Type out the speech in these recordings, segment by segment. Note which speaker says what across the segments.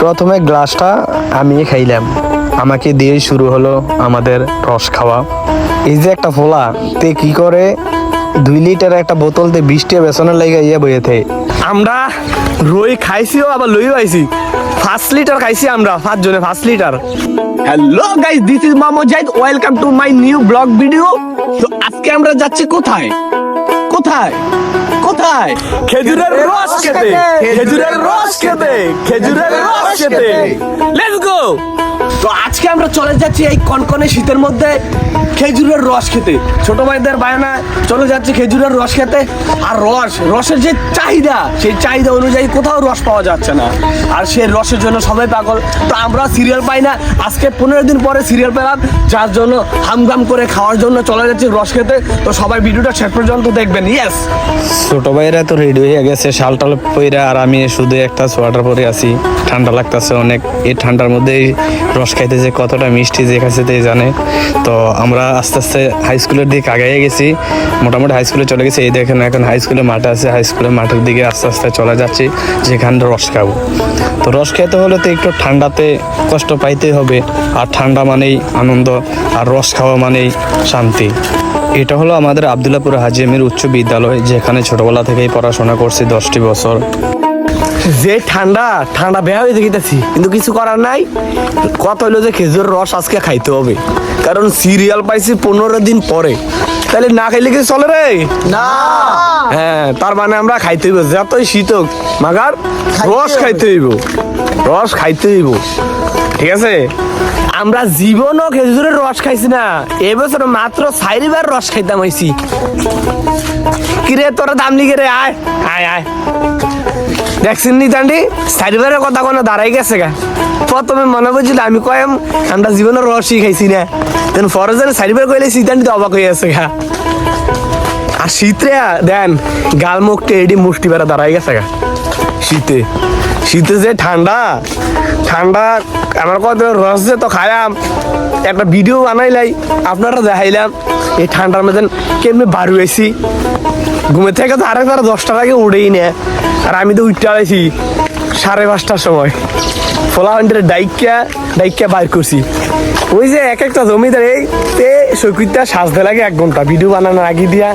Speaker 1: প্রথমে গ্লাসটা আমি খাইলাম। আমাকে দিয়ে শুরু হলো আমাদের রস খাওয়া। এই যে একটা ফোলা তে কি করে দুই লিটার একটা বোতল তে বৃষ্টি বেসনের লেগে ইয়ে বইয়েতে আমরা রই খাইছিও আবার লইও আইছি পাঁচ লিটার খাইছি আমরা পাঁচ জনে পাঁচ litre. Hello guys this is Mamo Zaid welcome to my new blog video তো আজকে আমরা যাচ্ছি কোথায়? কোথায়? কোথায় খেজুরের রস খেতে। খেজুরের রস খেতে। খেজুরের রস খেতে। লেটস গো তো আজকে আমরা চলে যাচ্ছি এই কনকনে শীতের মধ্যে খেজুরের রস খেতে। ছোট ভাইদের বায়না, চলে যাচ্ছে খেজুরের রস খেতে। আর রস, রসের যে চাহিদা, সেই চাহিদা অনুযায়ী কোথাও রস পাওয়া যাচ্ছে না। আর সেই রসের জন্য সবাই পাগল। তো আমরা সিরিয়াল পাই না। আজকে পনেরো দিন পরে সিরিয়াল পেলাম, যার জন্য হামগাম করে খাওয়ার জন্য চলে যাচ্ছি রস খেতে। তো সবাই ভিডিওটা শেষ পর্যন্ত দেখবেন ইয়েস ছোট ভাইরা তো রেডি হয়ে গেছে, শাল টাল পইরা আর আমি শুধু একটা সোয়াটার পরে আছি। ঠান্ডা লাগতেছে অনেক। এই ঠান্ডার মধ্যে এই রস খাইতে যে কতটা মিষ্টি যে খাইছে তাই জানে। তো আমরা আস্তে আস্তে হাই স্কুলের দিকে আগাইয়ে গেছি। মোটামুটি হাই স্কুলে চলে গেছি। এই দেখেন, এখন হাই স্কুলে মাঠ আছে। হাই স্কুলের মাঠের দিকে আস্তে আস্তে চলে যাচ্ছি। যেখানে রস খাব। তো রস খেতে হলে তো একটু ঠান্ডাতে কষ্ট পাইতেই হবে। আর ঠান্ডা মানেই আনন্দ, আর রস খাওয়া মানেই শান্তি। এটা হলো আমাদের আবদুল্লাপুর হাজি আমির উচ্চ বিদ্যালয়, যেখানে ছোটবেলা থেকেই পড়াশোনা করছি দশটি বছর। যে ঠান্ডা ঠান্ডা বেয়া হয়ে দেখিতেছি। কিন্তু কিছু করার নাই। কত হইল যে খেজুর রস আজকে খাইতে হবে। কারণ সিরিয়াল পাইছি পনেরো দিন পরে। তাহলে না খাইলে কি চলে রে? না। হ্যাঁ তার মানে আমরা খাইতে হইব। যতই শীত হোক মাগার রস খাইতে হইব। রস খাইতে হইব। ঠিক আছে? আমরা জীবনও খেজুরের রস খাইছি না। এবছর মাত্র চারিবার রস খাইতাম হইছি। কিরে তোরা দাম লিখে রে? আয় আয় আয়। দেখছেন নি তান্ডি কথা কোনো দাঁড়াই গেছে গা। প্রথমে মনে বুঝছিল আমি কয়াম আমরা জীবনের রসই খাইছি না। তেন ফরজের চারিবার কইলে সিতান্ডি তো অবাক হয়ে আছে গা। আর শীতে, দেন, গাল মুখটে এডি মুষ্টি বেড়া দাঁড়াই গেছে গা। শীতে শীতে যে ঠান্ডা ঠান্ডা, আমার কত রস যে তো খাইলাম। একটা ভিডিও বানাইলাই, আপনারা দেখাইলাম, এই ঠান্ডার মধ্যে কেমনি বাড়ি হয়েছি ঘুমে থেকে তো আরেক তারা দশটার আগে উঠেই নে। আর আমি তো উঠতে আছি সাড়ে পাঁচটার সময়। ফোলা হান্ড্রেড ডাইকা ডাইকা বাইর করছি। ওই যে এক একটা জমিদার এই তে সৈকুতটা সাজতে লাগে এক ঘণ্টা। ভিডিও বানানোর আগে দিয়া।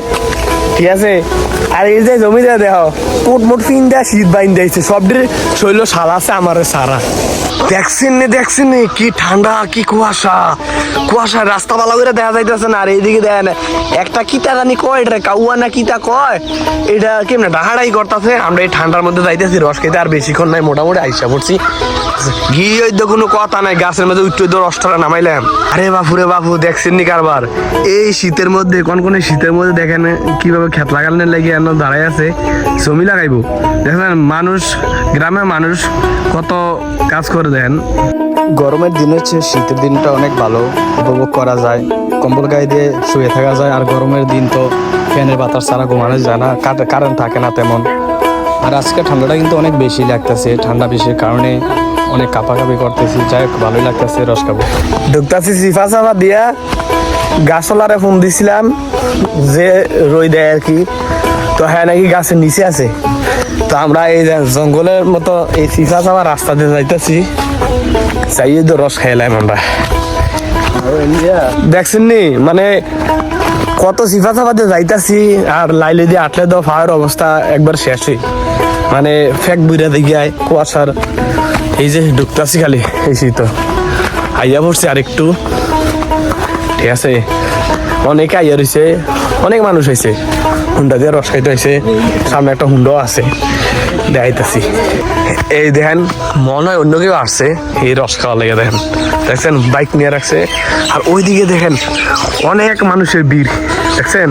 Speaker 1: ঠিক আছে? আর এই যে জমিদার দেহ কোট মোট পিন দেয়া শীত বাইন দিয়েছে সবটির শৈল সারা আছে, আমার সারা। দেখছেন নে দেখছেন নে, কি ঠান্ডা, কি কুয়াশা। কুয়াশা, রাস্তা ভালো করে দেখা যাইতেছে না। আর এইদিকে দেখেন একটা কিতা জানি কয় এটা কাউয়া না কিতা কয়? এটা কেমনে ডাহাড়াই করতেছে? আমরা এই ঠান্ডার মধ্যে যাইতেছি, রস খেতে আর বেশিক্ষণ নাই, মোটামুটি আইসা পড়ছি। গিয়ে ওই কোনো কথা নাই, গাছের মধ্যে তো রসটা নামাইলাম। আরে বাপু রে বাপু, দেখছেন নি কারবার? এই শীতের মধ্যে, কোন কোন শীতের মধ্যে দেখেন কীভাবে খেত লাগানোর লেগে এনে দাঁড়াই আছে জমি লাগাইবো। দেখেন মানুষ গ্রামের মানুষ কত কাজ করে দেন গরমের দিনের চেয়ে শীতের দিনটা অনেক ভালো উপভোগ করা যায় কম্বল গায়ে দিয়ে শুয়ে থাকা যায় আর গরমের দিন তো ফ্যানের বাতাস ছাড়া ঘুমানো যায় না কারেন্ট থাকে না তেমন। আর আজকে ঠান্ডাটা কিন্তু অনেক বেশি লাগতেছে ঠান্ডা বেশির কারণে অনেক কাপাকাপি করতেছি যাই হোক ভালোই লাগতেছে রস খাব। ঢুকতেছি সিফা সাফা দিয়া গাছলারে ফোন দিছিলাম যে রই দেয় আর কি তো হ্যাঁ নাকি গাছের নিচে আছে? তো আমরা এই জঙ্গলের মতো এই সিফা সাফা রাস্তা দিয়ে যাইতেছি। চাইয়ে তো রস খাইলাম আমরা। দেখছেন নি? মানে কত সিফা সাফাতে যাইতাছি, আর লাইলে দিয়ে আটলে তো ফায়ার অবস্থা একবার শেষই মানে ফেক বুড়া দিকে কুয়াশার এই যে ঢুকতাছি খালি, এই শীত আইয়া পড়ছে আর একটু ঠিক আছে? অনেকে আইয়া রয়েছে অনেক মানুষ হয়েছে। হুন্ডা দিয়ে রস খাইতে হয়েছে। সামনে একটা হুন্ডাও আছে। দেখাইতাছি। এই দেখেন মনে হয় অন্য কেউ আসছে। এই রস খাওয়া লেগে দেখেন। দেখছেন বাইক নিয়ে রাখছে। আর ওইদিকে দেখেন অনেক মানুষের ভিড়। দেখছেন?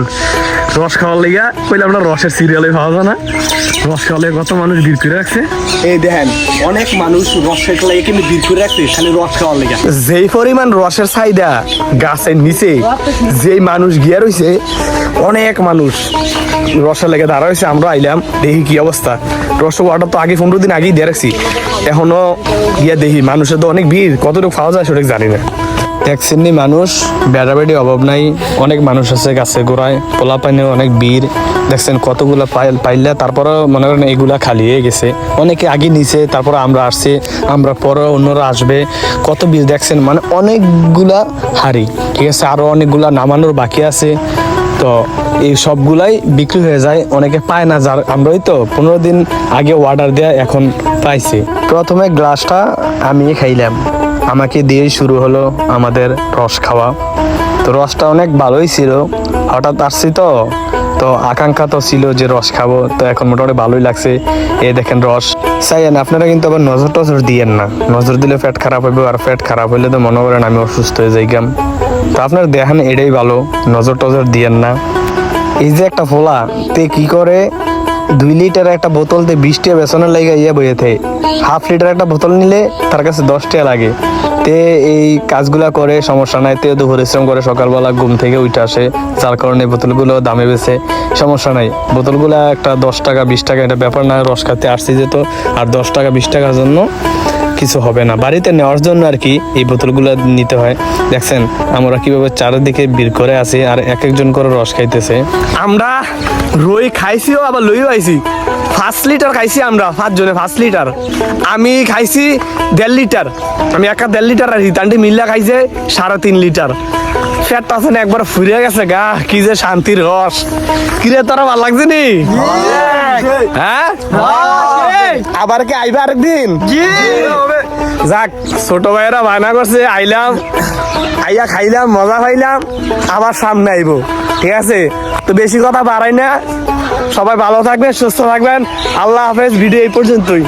Speaker 1: রস খাওয়ার লেগে কইলে আমরা রসের সিরিয়ালে পাওয়া যায় না রস খাওয়া লেগে কত মানুষ ভিড় করে রাখছে। এই দেখেন অনেক মানুষ রস খাওয়ার লেগে কিন্তু ভিড় করে রাখছে খালি রস খাওয়ার লেগে। যেই পরিমাণ রসের চাহিদা গাছের নিচে যেই মানুষ গিয়া রয়েছে অনেক মানুষ রসের লেগে দাঁড়া হয়েছে, আমরা আইলাম, দেখি কি অবস্থা। রস ওয়াটার তো আগে পনেরো দিন আগেই দিয়ে রাখছি, এখনও গিয়া দেখি, মানুষের তো অনেক ভিড়, কতটুকু পাওয়া যায় সেটা জানি না। দেখছেন নি মানুষ, বেড়াবেড়ি অভাব নাই, অনেক মানুষ আছে গাছে গোড়ায় পোলা পানিও অনেক ভিড়,
Speaker 2: দেখছেন কতগুলা পাইল, পাইলে তারপরে মনে করেন এগুলা খালি হয়ে গেছে। অনেকে আগে নিছে, তারপরে আমরা আসছি, আমরা পরে অন্যরা আসবে, কত বীজ দেখছেন মানে অনেকগুলা হাড়ি, ঠিক আছে, আরও অনেকগুলা নামানোর বাকি আছে তো এই সবগুলাই বিক্রি হয়ে যায়। অনেকে পায় না যার আমরাই তো পনেরো দিন আগে অর্ডার দেয়া এখন পাইছি। প্রথমে গ্লাসটা আমি খাইলাম। আমাকে দিয়েই শুরু হলো আমাদের রস খাওয়া। তো রসটা অনেক ভালোই ছিল। হঠাৎ আসছি তো। তো আকাঙ্ক্ষা তো ছিল যে রস খাব। তো এখন মোটামুটি ভালোই লাগছে। এই দেখেন রস। চাইয়েন আপনারা কিন্তু আবার নজর টজর দিয়েন না। নজর দিলে পেট খারাপ হবে আর পেট খারাপ হলে তো মনে করেন আমি অসুস্থ হয়ে যাই গাম তো আপনারা দেখেন এটাই ভালো, নজর টজর দিয়েন না। এই যে একটা ফোলা, তে কি করে? দুই লিটার একটা বোতল তে বিশ টাকা বেসনের লাগে ইয়ে বইয়েতে হাফ লিটার একটা বোতল নিলে তার কাছে দশ টাকা লাগে। তে এই কাজগুলা করে, সমস্যা নাই তে তো পরিশ্রম করে সকালবেলা ঘুম থেকে উঠে আসে, যার কারণে বোতলগুলো দামে বেছে। সমস্যা নাই, বোতলগুলো একটা দশ টাকা, বিশ টাকা, এটা ব্যাপার না, রস খাতে আসছি যেত আর দশ টাকা, বিশ টাকার জন্য কিছু হবে না। বাড়িতে নেওয়ার জন্য আর কি এই বোতলগুলো নিতে হয়। দেখছেন, আমরা কীভাবে চারিদিকে ভিড় করে আছি আর এক একজন করে রস খাইতেছে।
Speaker 1: আমরা রই খাইছিও, আবার লইও আইছি পাঁচ লিটার খাইছি আমরা, পাঁচজনে পাঁচ লিটার। আমি খাইছি দেড় লিটার। আমি একা দেড় লিটার আর হিতান্টি মিল্লা খাইছে সাড়ে তিন লিটার। ফ্যাটটা আছে না একবার ফুরিয়ে গেছে গা কি যে শান্তির রস। কিরে তোরা ভালো লাগছে নি? হ্যাঁ? আবার কি আইবা আরেকদিন? যাক ছোট ভাইয়েরা বায়না করছে আইলাম। আইয়া খাইলাম মজা পাইলাম আবার সামনে আইবো ঠিক আছে? তো বেশি কথা বাড়াই না। সবাই ভালো থাকবেন সুস্থ থাকবেন। আল্লাহ হাফেজ ভিডিও এই পর্যন্তই।